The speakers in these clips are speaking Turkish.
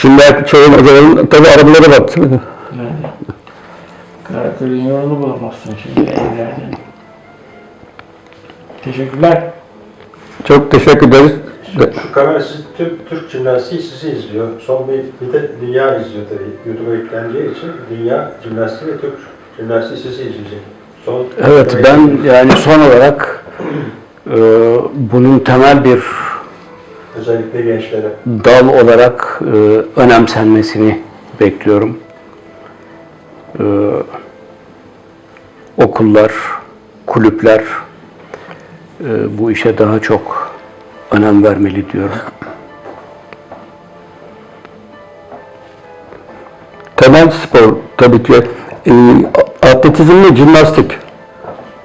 Şimdi çoğu hocaların tabii arabaları var. Yani Karaköy'ün yolunu bulamazsın şimdi evlerden. Teşekkürler. Çok teşekkür ederiz. Şu kamera siz Türk, Türk jimnastiği sizi izliyor. Son bir, bir de dünya izliyor tabii. YouTube'a yükleneceği için dünya jimnastiği ve Türk jimnastiği sizi izleyecek. Son Evet ben yani son olarak e, bunun temel bir özellikle gençlere. dal olarak e, önemsenmesini bekliyorum. E, okullar, kulüpler e, bu işe daha çok önem vermeli diyorum. Temel spor tabii ki e, atletizm ve jimnastik.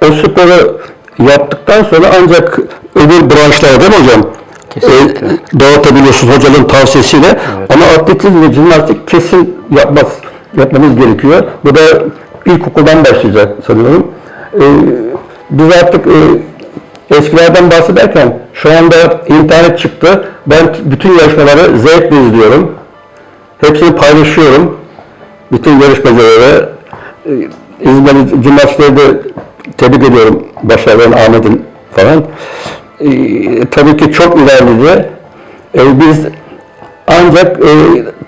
O sporu yaptıktan sonra ancak öbür branşlara değil mi hocam? Kesinlikle. E, dağıtabiliyorsunuz hocanın tavsiyesiyle. Ama atletizm ve jimnastik kesin yapmaz, yapmamız gerekiyor. Bu da ilkokuldan başlayacak sanıyorum. E, biz artık e, eskilerden bahsederken şu anda internet çıktı. Ben bütün yarışmaları zevkle izliyorum. Hepsini paylaşıyorum. Bütün yarışmacılara. E, İzmir'in jimnastikleri de tebrik ediyorum. Başarıların Ahmet'in falan. E, tabii ki çok ilerledi. E, biz ancak e,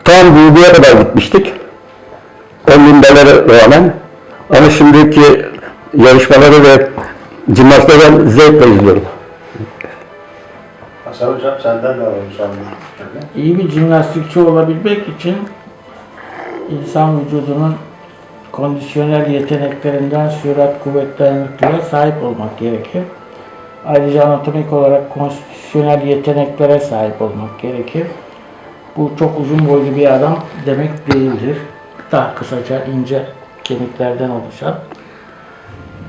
tam büyüdüğe kadar gitmiştik. 10 bin dolara rağmen. Ama şimdiki yarışmaları ve jimnastikleri ben zevkle izliyorum. Hasan Hocam senden de alalım son bir İyi bir jimnastikçi olabilmek için insan vücudunun kondisyonel yeteneklerinden sürat, kuvvet, dayanıklılığa sahip olmak gerekir. Ayrıca anatomik olarak konstisyonel yeteneklere sahip olmak gerekir. Bu çok uzun boylu bir adam demek değildir. Daha kısaca ince kemiklerden oluşan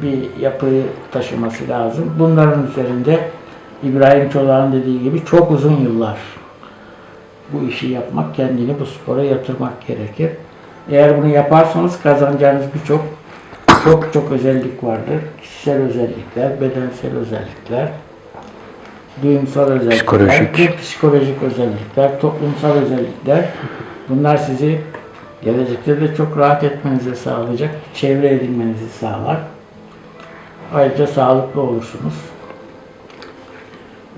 bir yapıyı taşıması lazım. Bunların üzerinde İbrahim Çolak'ın dediği gibi çok uzun yıllar bu işi yapmak, kendini bu spora yatırmak gerekir. Eğer bunu yaparsanız kazanacağınız birçok çok çok özellik vardır. Kişisel özellikler, bedensel özellikler, duyumsal özellikler, Psikolojik. psikolojik özellikler, toplumsal özellikler. Bunlar sizi gelecekte de çok rahat etmenizi sağlayacak, çevre edinmenizi sağlar. Ayrıca sağlıklı olursunuz.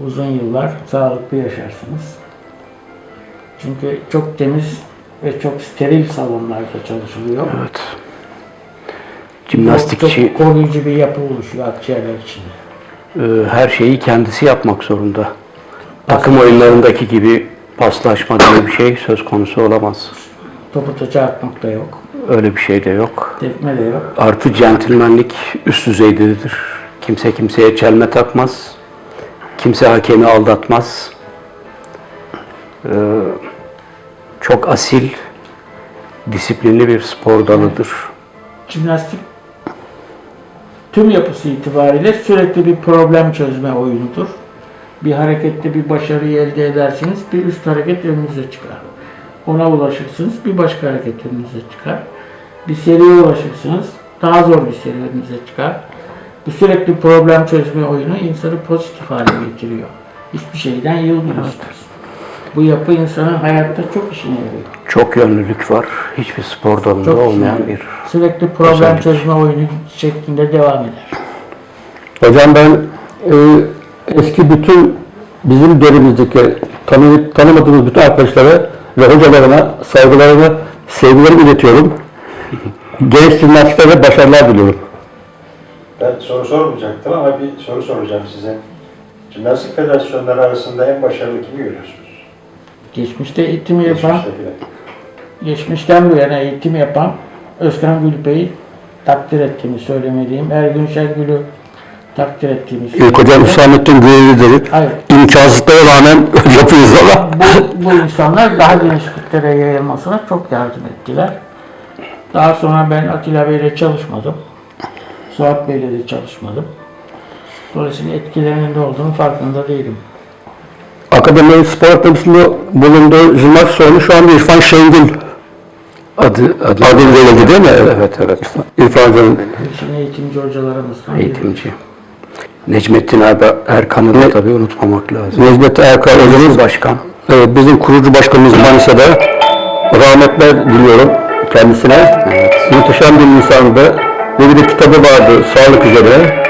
Uzun yıllar sağlıklı yaşarsınız. Çünkü çok temiz ve çok steril salonlarda çalışılıyor. Evet. Jimnastikçi Çok koruyucu bir yapı oluşuyor akciğerler içinde. e, her şeyi kendisi yapmak zorunda. Takım oyunlarındaki gibi paslaşma diye bir şey söz konusu olamaz. Topu taça atmak da yok. Öyle bir şey de yok. Tekme de yok. Artı centilmenlik üst düzeydedir. Kimse kimseye çelme takmaz. Kimse hakemi aldatmaz. Ee, çok asil, disiplinli bir spor dalıdır. Jimnastik tüm yapısı itibariyle sürekli bir problem çözme oyunudur. Bir harekette bir başarıyı elde edersiniz, bir üst hareket önünüze çıkar. Ona ulaşırsınız, bir başka hareket önünüze çıkar. Bir seriye ulaşırsınız, daha zor bir seri önünüze çıkar. Bu sürekli problem çözme oyunu insanı pozitif hale getiriyor. Hiçbir şeyden yılmıyorsunuz. Bu yapı insanın hayatta çok işine yarıyor. Çok yönlülük var. Hiçbir spor dalında Çok olmayan bir Sürekli problem özellik. çözme oyunu şeklinde devam eder. Hocam ben e, eski bütün bizim dönemimizdeki tanı, tanımadığımız bütün arkadaşlara ve hocalarına saygılarımı, sevgilerimi iletiyorum. Genç jimnastiklere başarılar diliyorum. Ben soru sormayacaktım ama bir soru soracağım size. Jimnastik federasyonları arasında en başarılı kimi görüyorsunuz? Geçmişte eğitim yapan, Geçmiştekiler. Geçmişten bu yana eğitim yapan Özkan Gülbey'i takdir ettiğimi söylemeliyim. Ergün Şengül'ü takdir ettiğimi İlk hocam söylemeliyim. Hüsamettin Güveli'dir. Hayır. İmkansızlıklara rağmen yapıyoruz ama. Bu, bu insanlar daha geniş kitlere yayılmasına çok yardım ettiler. Daha sonra ben Atilla Bey'le çalışmadım. Suat Bey'le de çalışmadım. Dolayısıyla etkilerinin de olduğunu farkında değilim. Akademi Spor Akademisi'nde bulunduğu jimnastik sorunu şu anda İrfan Şengül adı, adı adıyla verildi değil mi? Evet evet. İrfan Hoca'nın Şimdi eğitimci hocalarımızdan biri. Eğitimci. Necmettin abi Erkan'ı da tabii unutmamak lazım. Necdet Erkal hocamız Başkan. Evet, bizim kurucu başkanımız Manisa'da rahmetler diliyorum kendisine. Muhteşem bir insandı. Ve bir de kitabı vardı sağlık üzerine.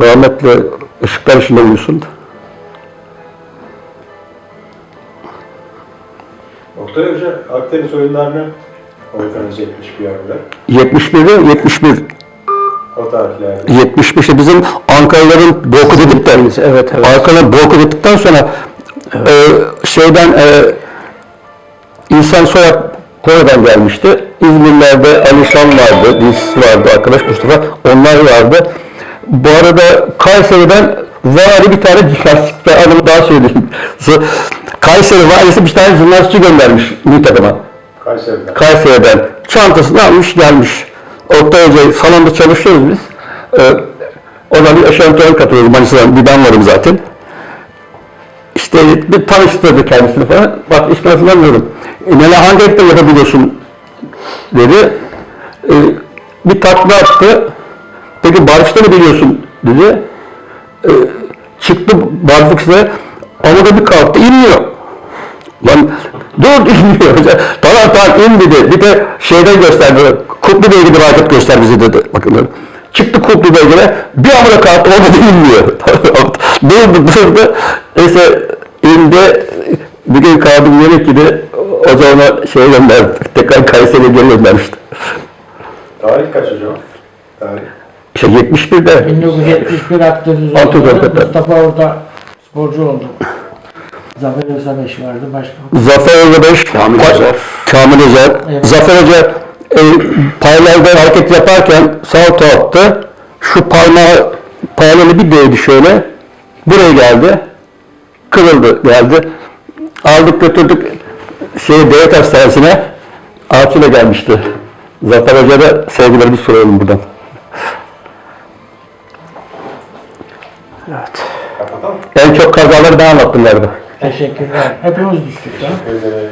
Rahmetli ışıklar içinde uyusun. Oktay Hoca Akdeniz oyunlarını organize etmiş bir yerler. 71'de 71 O tarihlerde. 75'te bizim Ankaralıların boykot edip de Evet, evet. Ankaralılar boykot ettikten sonra e, şeyden e, İhsan Soyak Konya'dan gelmişti. İzmirlerde Ali Şan vardı, dizisi vardı arkadaş Mustafa. Onlar vardı. Bu arada Kayseri'den vari bir tane jimnastikte adımı daha söyleyeyim. Kayseri valisi bir tane jimnastikçi göndermiş milli takıma. Kayseri'den. Kayseri'den çantasını almış gelmiş. Oktay Hoca salonda çalışıyoruz biz. Ee, ona bir eşantiyon katıyoruz. Manisa'dan bir ben varım zaten. İşte bir tanıştırdı kendisini falan. Bak ismini hatırlamıyorum. E, Nene hangi renkte yapabiliyorsun dedi. E, bir takla attı. Peki barışta ne biliyorsun dedi. E, çıktı barfuk Ama da bir kalktı inmiyor. Lan dur inmiyor. tamam tamam in dedi. Bir de şeyden gösterdi. Kutlu Bey gibi hareket göster bize dedi. Bakın Çıktı Kutlu Bey'e bir amına kalktı orada da inmiyor. durdu durdu. Neyse indi. Bir gün kaldım yemek yedi. O zaman şey gönderdi. Tekrar Kayseri'ye geri göndermişti. Tarih kaç hocam? Tarih. İşte 71'de. 1971 Akdeniz. Mustafa orada sporcu oldu. Zafer Özabeş vardı. Başka Zafer Hoca 5, Kamil Özer. Kamil Özer. Evet. Zafer Hoca e, paylarda hareket yaparken sağ attı. Şu parmağı parmağını bir değdi şöyle. Buraya geldi. Kırıldı geldi. Aldık götürdük şeye devlet hastanesine. Ağaçıyla gelmişti. Zafer Hoca da sevgilerimi soralım buradan. Evet. Kapatalım. En çok kazaları ben anlattım galiba. Teşekkürler. Hepimiz düştük ya.